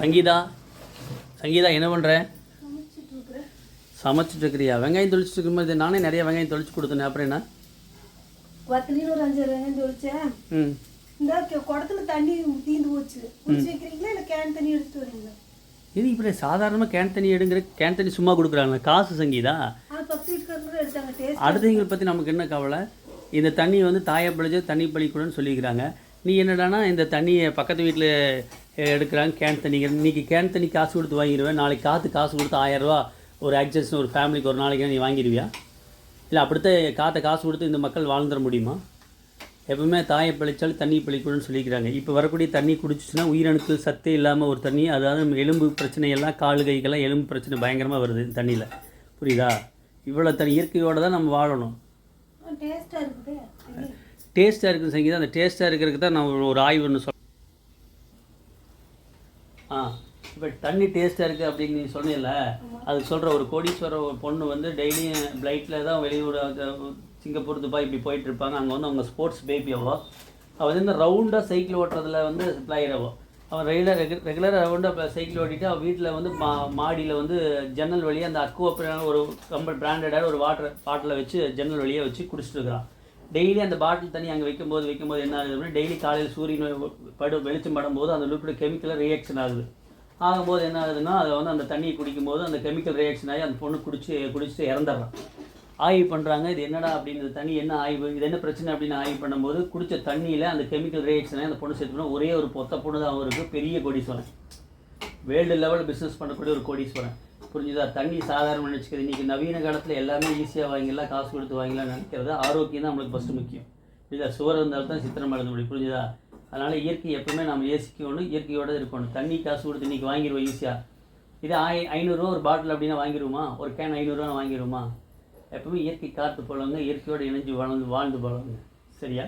சங்கீதா சங்கீதா என்ன பண்ணுற சமைச்சிட்டு இருக்கிறியா வெங்காயம் தொளிச்சிட்டு இருக்கும்போது நானே நிறைய வெங்காயம் தொளிச்சு கொடுத்தேன் அப்புறம் என்ன? ஒரு அஞ்சாறு வெங்காயம் தொளிச்சேன். ம். இந்த கே- குடத்துல தண்ணி தீந்து போச்சு. குடிச்சு வைக்கிறீங்களா இல்லை கேன் தண்ணி எடுத்துட்டு வரீங்களா? இது இப்படி சாதாரணமாக கேன் தண்ணி எடுங்கிற கேன் தண்ணி சும்மா கொடுக்குறாங்களே காசு சங்கீதா? அடுத்தவங்களை பற்றி நமக்கு என்ன கவலை? இந்த தண்ணி வந்து தாயை பழிச்சு தண்ணி பழிக்கூடன்னு சொல்லிக்கிறாங்க. நீ என்னடானா இந்த தண்ணியை பக்கத்து வீட்டில் எடுக்கிறாங்க கேன் தண்ணி இன்னைக்கு கேன் தண்ணி காசு கொடுத்து வாங்கிடுவேன். நாளைக்கு காற்று காசு கொடுத்து ஆயிரம் ரூபா ஒரு அட்ஜஸ்ட் ஒரு ஃபேமிலிக்கு ஒரு நாளைக்கு நீ வாங்கிடுவியா? இல்லை அப்படித்தான் காற்றை காசு கொடுத்து இந்த மக்கள் வாழ்ந்துட முடியுமா? எப்பவுமே தாயை பழிச்சாலும் தண்ணி பழிக்கூடன்னு சொல்லிக்கிறாங்க. இப்போ வரக்கூடிய தண்ணி குடிச்சிச்சுன்னா உயிரணுக்கள் சத்தே இல்லாமல் ஒரு தண்ணி அதாவது நம்ம எலும்பு பிரச்சனை எல்லாம் கால் கைக்கெல்லாம் எலும்பு பிரச்சனை பயங்கரமாக வருது இந்த தண்ணியில். புரியுதா? இவ்வளோ தண்ணி இயற்கையோடு தான் நம்ம வாழணும். டேஸ்ட்டாக இருக்குது. சங்கீதா அந்த டேஸ்ட்டாக இருக்கிறதுக்கு தான் நான் ஒரு- ஆய்வு ஒன்று சொல் ஆ இப்போ தண்ணி டேஸ்ட்டாக இருக்குது அப்படின்னு நீ சொன்னேல்ல அதுக்கு சொல்கிற ஒரு கோடீஸ்வர ஒரு பொண்ணு வந்து டெய்லியும் ஃப்ளைட்டில் தான் வெளியூர் சிங்கப்பூர் துபாய் இப்படி போயிட்டு இருப்பாங்க. அங்கே வந்து அவங்க ஸ்போர்ட்ஸ் பேபி அவோ. அவள் வந்து இந்த ரவுண்டாக சைக்கிள் ஓட்டுறதுல வந்து பிளேயர் அவள் அவன் ரெகுலர் ரெகுலராக ரவுண்டாக சைக்கிள் ஓட்டிட்டு அவள் வீட்டில் வந்து மா மாடியில் வந்து ஜன்னல் வழியாக அந்த அக்குவா ஒரு கம்பல் பிராண்டடாக ஒரு வாட்டர் பாட்டில் வச்சு ஜன்னல் வழியாக வச்சு குடிச்சிட்டு இருக்கிறான் டெய்லி அந்த பாட்டில் தண்ணி அங்கே வைக்கும்போது வைக்கும்போது என்ன ஆகுது அப்படின்னா டெய்லி காலையில் சூரியன் படு வெளிச்சம் படும்போது அந்த லிக்விட் கெமிக்கலாக ரியாக்ஷன் ஆகுது. ஆகும்போது என்ன ஆகுதுன்னா அதை வந்து அந்த தண்ணியை குடிக்கும்போது அந்த கெமிக்கல் ரியாக்ஷன் ஆகி அந்த பொண்ணு குடிச்சு குடிச்சு இறந்துடுறான். ஆய்வு பண்ணுறாங்க இது என்னடா அப்படின்னு தண்ணி என்ன ஆய்வு இது என்ன பிரச்சனை அப்படின்னு ஆய்வு பண்ணும்போது குடித்த தண்ணியில் அந்த கெமிக்கல் ரியாக்ஷன் ஆகி அந்த பொண்ணு சேர்த்து பண்ண ஒரே ஒரு பொத்த பொண்ணு தான் அவருக்கு பெரிய கொடி சொன்னேன். வேர்ல்டு லெவல் பிஸ்னஸ் பண்ணக்கூடிய ஒரு கோடீஸ்வரன். புரிஞ்சுதா? தண்ணி சாதாரண நினச்சிக்கிறது இன்றைக்கி நவீன காலத்தில் எல்லாமே ஈஸியாக வாங்கிடலாம் காசு கொடுத்து வாங்கிடலாம் நினைக்கிறது ஆரோக்கியம் தான் நம்மளுக்கு ஃபஸ்ட்டு முக்கியம். புரியுதா சுவர் இருந்தாலும் தான் சித்திரம் எழுத முடியும். புரிஞ்சுதா? அதனால் இயற்கை எப்பவுமே நம்ம ஏசிக்கணும் இயற்கையோடு இருக்கணும் தண்ணி காசு கொடுத்து இன்றைக்கி வாங்கிடுவோம் ஈஸியாக இது ஆய் ஐநூறுரூவா ஒரு பாட்டில் அப்படின்னா வாங்கிடுவோமா? ஒரு கேன் ஐநூறுரூவா வாங்கிடுவோமா? எப்பவுமே இயற்கை காற்று போலவங்க இயற்கையோடு இணைஞ்சு வளர்ந்து வாழ்ந்து போலவங்க சரியா?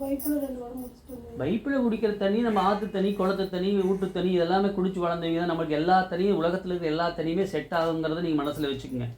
பைப்பில் பைப்பில் குடிக்கிற தண்ணி நம்ம ஆற்று தண்ணி குளத்து தண்ணி ஊட்டு தண்ணி இதெல்லாமே குடிச்சு வளர்ந்தவங்க தான். நமக்கு எல்லா தண்ணியும் உலகத்தில் இருக்கிற எல்லா தண்ணியுமே செட் ஆகுங்கிறத நீங்கள் மனசில் வச்சுக்கோங்க.